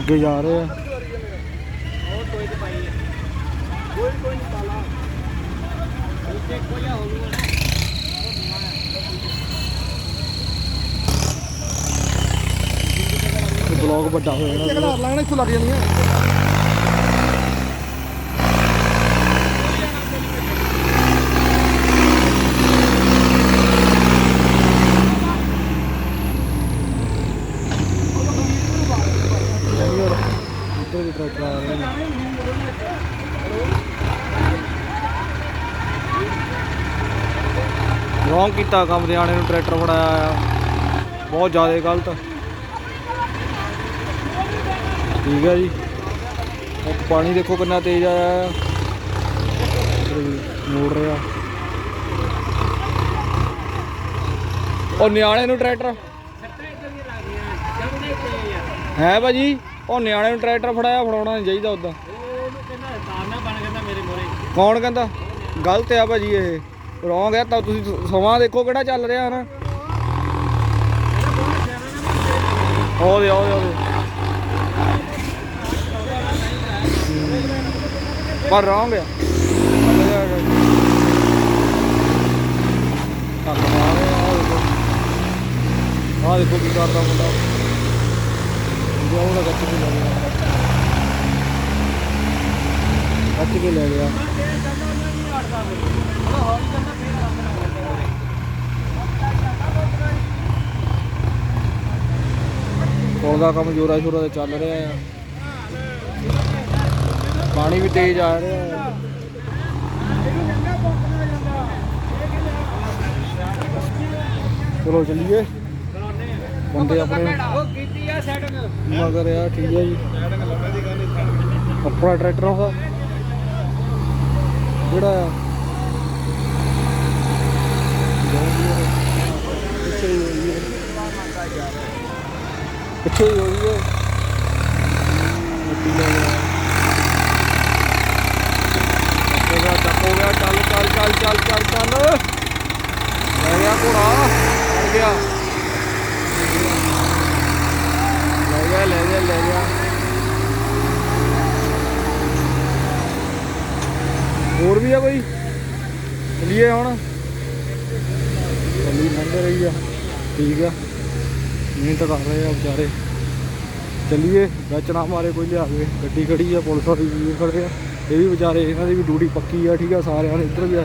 ਅੱਗੇ ਜਾ ਰਹੇ ਆ। ਕੋਈ ਕੋਈ ਨਹੀਂ ਪਾਲਾ ਉੱਤੇ ਕੋਇਆ ਹੋ ਗਿਆ ਬਲੌਗ ਵੱਡਾ ਹੋਇਆ ਨਾ। ਲੱਗਣਾ ਇੱਥੋਂ ਲੱਗ ਜਾਣੀ ਹੈ ਰੋਂਗ ਕੀਤਾ ਕੰਮ ਦਿਆਣੇ ਨੂੰ ਟਰੈਕਟਰ ਫੜਾਇਆ ਆ। ਬਹੁਤ ਜ਼ਿਆਦਾ ਗਲਤ। ਠੀਕ ਹੈ ਜੀ। ਉਹ ਪਾਣੀ ਦੇਖੋ ਕਿੰਨਾ ਤੇਜ਼ ਆਇਆ ਮੋੜ ਰਿਹਾ। ਉਹ ਨਿਆਣੇ ਨੂੰ ਟਰੈਕਟਰ। ਹੈ ਭਾਜੀ। ਉਹ ਨਿਆਣੇ ਨੂੰ ਟਰੈਕਟਰ ਫੜਾਇਆ, ਫੜਾਉਣਾ ਨਹੀਂ ਚਾਹੀਦਾ ਉਦਾਂ। ਉਹਨੂੰ ਕਹਿੰਦਾ ਤਾਰਨਾ ਬਣ ਕਹਿੰਦਾ ਮੇਰੇ ਮੋਰੇ ਕੌਣ ਕਹਿੰਦਾ? ਗਲਤ ਆ ਭਾਜੀ ਇਹ। ਰੋਂਗ ਹੈ ਤਾਂ ਤੁਸੀਂ ਸਮਾਂ ਦੇਖੋ ਕਿਹੜਾ ਚੱਲ ਰਿਹਾ ਨਾ ਉਹਦੇ ਉਹਦੇ ਉਹਦੇ ਪਰ ਰੋਂਗ ਆ। ਧੱਕ ਆ ਦੇਖੋ ਕੀ ਕਰਦਾ ਮੁੰਡਾ। ਜਾਉਣਾ ਗੱਚ ਕੇ ਲੈ ਗਿਆ। ਗੱਚ ਕੇ ਲੈ ਗਿਆ। ਪੁਲ ਦਾ ਕੰਮ ਜੋਰਾ ਸ਼ੋਰਾ ਤੇ ਚੱਲ ਰਿਹਾ ਆ। ਪਾਣੀ ਵੀ ਤੇਜ਼ ਆ ਰਿਹਾ ਆ। ਚਲੋ ਚੱਲੀਏ। ਬੰਦੇ ਆਪਣੇ ਉਹ ਕੀਤੀ ਆ ਸੈਟਿੰਗ ਮਗਰ ਆ, ਠੀਕ ਹੈ ਜੀ। ਆਪਣਾ ਟਰੈਕਟਰ ਉਹਦਾ। ਜਿਹੜਾ ਆ। ਪਿੱਛੇ ਹੀ ਹੋਈ ਹੈ ਪਿੱਛੇ ਹੀ ਚੱਲ ਚੱਲ ਚੱਲ ਚੱਲ ਚੱਲ ਚੱਲ। ਲੈ ਗਿਆ ਘੋੜਾ ਚੜ ਗਿਆ ਲੈ ਗਿਆ ਲੈ ਗਿਆ ਲੈ ਗਿਆ ਹੋਰ ਵੀ ਆ ਕੋਈ? ਚਲੀਏ ਹੁਣ। ਚੱਲੀ ਲੰਘ ਰਹੀ ਆ। ਠੀਕ ਆ। ਮਿਹਨਤ ਕਰ ਰਹੇ ਆ ਵਿਚਾਰੇ। ਚੱਲੀਏ। ਵਿੱਚ ਨਾ ਮਾਰੇ ਕੋਈ ਲਿਆ ਕੇ। ਗੱਡੀ ਖੜੀ ਆ ਪੁਲਿਸ ਵਾਲੀ ਵੀ ਖੜੇ ਆ। ਇਹ ਵੀ ਵਿਚਾਰੇ ਇਹਨਾਂ ਦੀ ਵੀ ਡਿਊਟੀ ਪੱਕੀ ਆ ਠੀਕ ਆ। ਸਾਰਿਆਂ ਨੇ ਇੱਧਰ ਵੀ ਆ,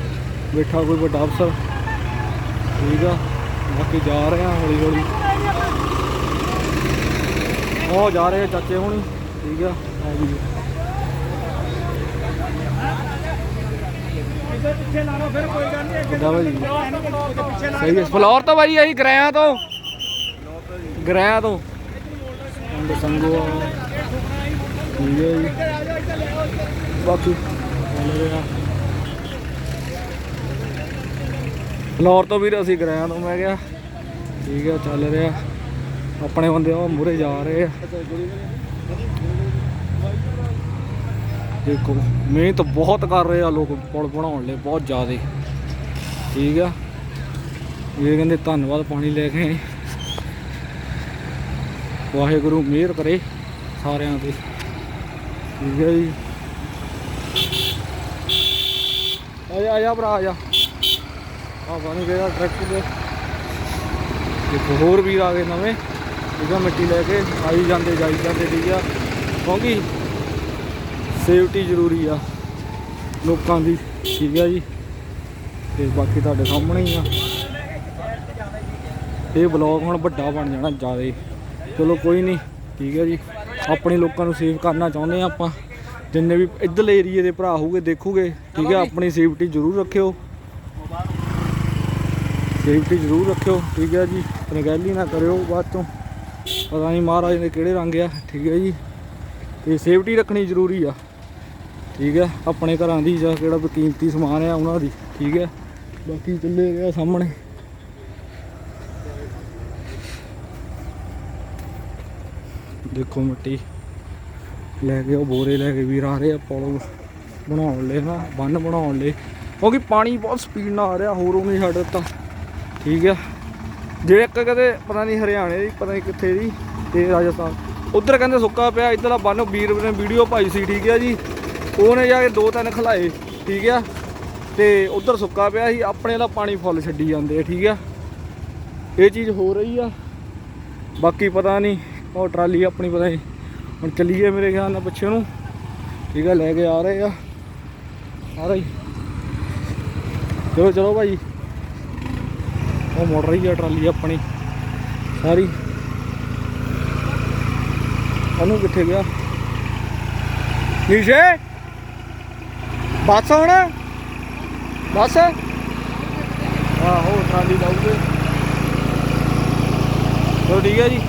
ਬੈਠਾ ਕੋਈ ਵੱਡਾ ਅਫਸਰ। ਠੀਕ ਆ। ਬਾਕੀ ਜਾ ਰਹੇ ਆ ਹੌਲੀ ਹੌਲੀ। ਉਹ ਜਾ ਰਹੇ ਆ ਚਾਚੇ ਹੁਣੀ। ਠੀਕ ਆ। ਆ ਜੀ ਇੱਧਰ ਪਿੱਛੇ ਲਾ ਲਓ ਫਿਰ ਕੋਈ ਗੱਲ ਨਹੀਂ ਅੱਗੇ ਕਿੱਦਾਂ ਭਾਜੀ ਪਿੱਛੇ ਲਾ ਸਹੀ ਹੈ। ਫਲੋਰ ਤੋਂ ਭਾਜੀ ਅਸੀਂ ਗਰਾਇਆ ਤੋਂ। ਗਰਾਇਆ ਤੋਂ। ਸੰਗੋ ਠੀਕ ਹੈ ਜੀ। ਬਾਕੀ ਫਲੋਰ ਤੋਂ ਵੀਰ ਅਸੀਂ ਗਰਾਇਆ ਤੋਂ ਮੈਂ ਕਿਹਾ। ਠੀਕ ਹੈ ਚੱਲ ਰਿਹਾ। ਆਪਣੇ ਬੰਦੇ ਉਹ ਮੂਰੇ ਜਾ ਰਹੇ ਆ। ਦੇਖੋ, ਮਿਹਨਤ ਬਹੁਤ ਕਰ ਰਹੇ ਆ ਲੋਕ ਪੁਲ ਬਣਾਉਣ ਲਈ, ਬਹੁਤ ਜ਼ਿਆਦਾ। ਠੀਕ ਆ? ਇਹ ਕਹਿੰਦੇ ਧੰਨਵਾਦ ਪਾਣੀ ਲੈ ਕੇ ਆਏ। ਵਾਹਿਗੁਰੂ ਮਿਹਰ ਕਰੇ ਸਾਰਿਆਂ ਤੇ। ਠੀਕ ਹੈ ਜੀ। ਆ ਜਾ ਭਰਾ, ਆ ਆ ਪਾਣੀ ਗਿਆ ਟਰੈਕਟਰ ਦੇ ਇੱਕ ਹੋਰ ਵੀਰ ਆ ਗਏ ਨਵੇਂ। ਠੀਕ ਮਿੱਟੀ ਲੈ ਕੇ। ਆਈ ਜਾਂਦੇ, ਜਾਈ ਜਾਂਦੇ, ਠੀਕ ਆ। ਕਿਉਂਕਿ ਸੇਫਟੀ ਜ਼ਰੂਰੀ ਆ ਲੋਕਾਂ ਦੀ, ਠੀਕ ਆ ਜੀ? ਤੇ ਬਾਕੀ ਤੁਹਾਡੇ ਸਾਹਮਣੇ ਹੀ ਆ। ਇਹ ਬਲੌਗ ਹੁਣ ਵੱਡਾ ਬਣ ਜਾਣਾ ਜ਼ਿਆਦਾ। ਚਲੋ ਕੋਈ ਨਹੀਂ, ਠੀਕ ਹੈ ਜੀ? ਆਪਣੇ ਲੋਕਾਂ ਨੂੰ ਸੇਵ ਕਰਨਾ ਚਾਹੁੰਦੇ ਆ ਆਪਾਂ। ਜਿੰਨੇ ਵੀ ਇੱਧਰਲੇ ਏਰੀਏ ਦੇ ਭਰਾ ਹੋਊਗੇ, ਦੇਖੂਗੇ, ਠੀਕ ਹੈ ਆਪਣੀ ਸੇਫਟੀ ਜ਼ਰੂਰ ਰੱਖਿਓ। ਸੇਫਟੀ ਜ਼ਰੂਰ ਰੱਖਿਓ, ਠੀਕ ਹੈ ਜੀ? ਅਣਗਹਿਲੀ ਨਾ ਕਰਿਓ ਬਾਅਦ ਤੋਂ ਪਤਾ ਨਹੀਂ ਮਹਾਰਾਜ ਨੇ ਕਿਹੜੇ ਰੰਗ ਆ, ਠੀਕ ਹੈ ਜੀ? ਤੇ ਸੇਫਟੀ ਰੱਖਣੀ ਜ਼ਰੂਰੀ ਆ। ਠੀਕ ਹੈ, ਆਪਣੇ ਘਰਾਂ ਦੀ ਜਾਂ ਕਿਹੜਾ ਕੀਮਤੀ ਸਮਾਨ ਆ ਉਹਨਾਂ ਦੀ, ਠੀਕ ਹੈ। ਬਾਕੀ ਚੱਲੇ ਗਿਆ ਸਾਹਮਣੇ। ਦੇਖੋ ਮਿੱਟੀ ਲੈ ਕੇ, ਉਹ ਬੋਰੇ ਲੈ ਕੇ ਵੀਰ ਆ ਰਹੇ ਆ ਪੁਲ ਬਣਾਉਣ ਲਈ ਨਾ ਬੰਨ ਬਣਾਉਣ ਲਈ। ਕਿਉਂਕਿ ਪਾਣੀ ਬਹੁਤ ਸਪੀਡ ਨਾਲ ਆ ਰਿਹਾ, ਹੋਰ ਉਹ ਛੱਡ ਦਿੱਤਾ। ਠੀਕ ਆ ਜੇ ਇੱਕ ਕਦੇ ਪਤਾ ਨਹੀਂ ਹਰਿਆਣੇ ਦੀ, ਪਤਾ ਨਹੀਂ ਕਿੱਥੇ ਦੀ, ਤੇ ਰਾਜਸਥਾਨ। ਉਧਰ ਕਹਿੰਦੇ ਸੁੱਕਾ ਪਿਆ, ਇੱਧਰ ਆ ਬੰਨ ਵੀਰ ਨੇ ਵੀਡੀਓ ਪਾਈ ਸੀ, ਠੀਕ ਆ ਜੀ। ਉਹਨੇ ਜਾ ਕੇ ਦੋ ਤਿੰਨ ਖਲਾਏ, ਠੀਕ ਆ? ਤੇ ਉਧਰ ਸੁੱਕਾ ਪਿਆ ਸੀ, ਆਪਣੇ ਦਾ ਪਾਣੀ ਫੁੱਲ ਛੱਡੀ ਜਾਂਦੇ ਠੀਕ ਆ? ਇਹ ਚੀਜ਼ ਹੋ ਰਹੀ ਆ। ਬਾਕੀ ਪਤਾ ਨਹੀਂ, ਉਹ ਟਰਾਲੀ ਆਪਣੀ ਪਤਾ ਨਹੀਂ, ਹੁਣ ਚੱਲੀਏ ਮੇਰੇ ਖਿਆਲ ਨਾਲ ਪਿੱਛੇ ਨੂੰ। ਠੀਕ ਆ, ਲੈ ਕੇ ਆ ਰਹੇ ਆ। ਆ ਰਹੀ। ਚਲੋ ਚਲੋ ਭਾਈ। ਉਹ ਮੁੜ ਰਹੀ ਆ ਟਰਾਲੀ ਆਪਣੀ, ਸਾਰੀ। ਉਹਨੂੰ ਕਿੱਥੇ ਗਿਆ? ਨੀਸ਼ੇ! ਬੱਸ ਹੁਣ? ਬੱਸ? ਆਹੋ ਟਰਾਲੀ ਲਾਉਗੇ ਚਲੋ ਠੀਕ ਹੈ ਜੀ।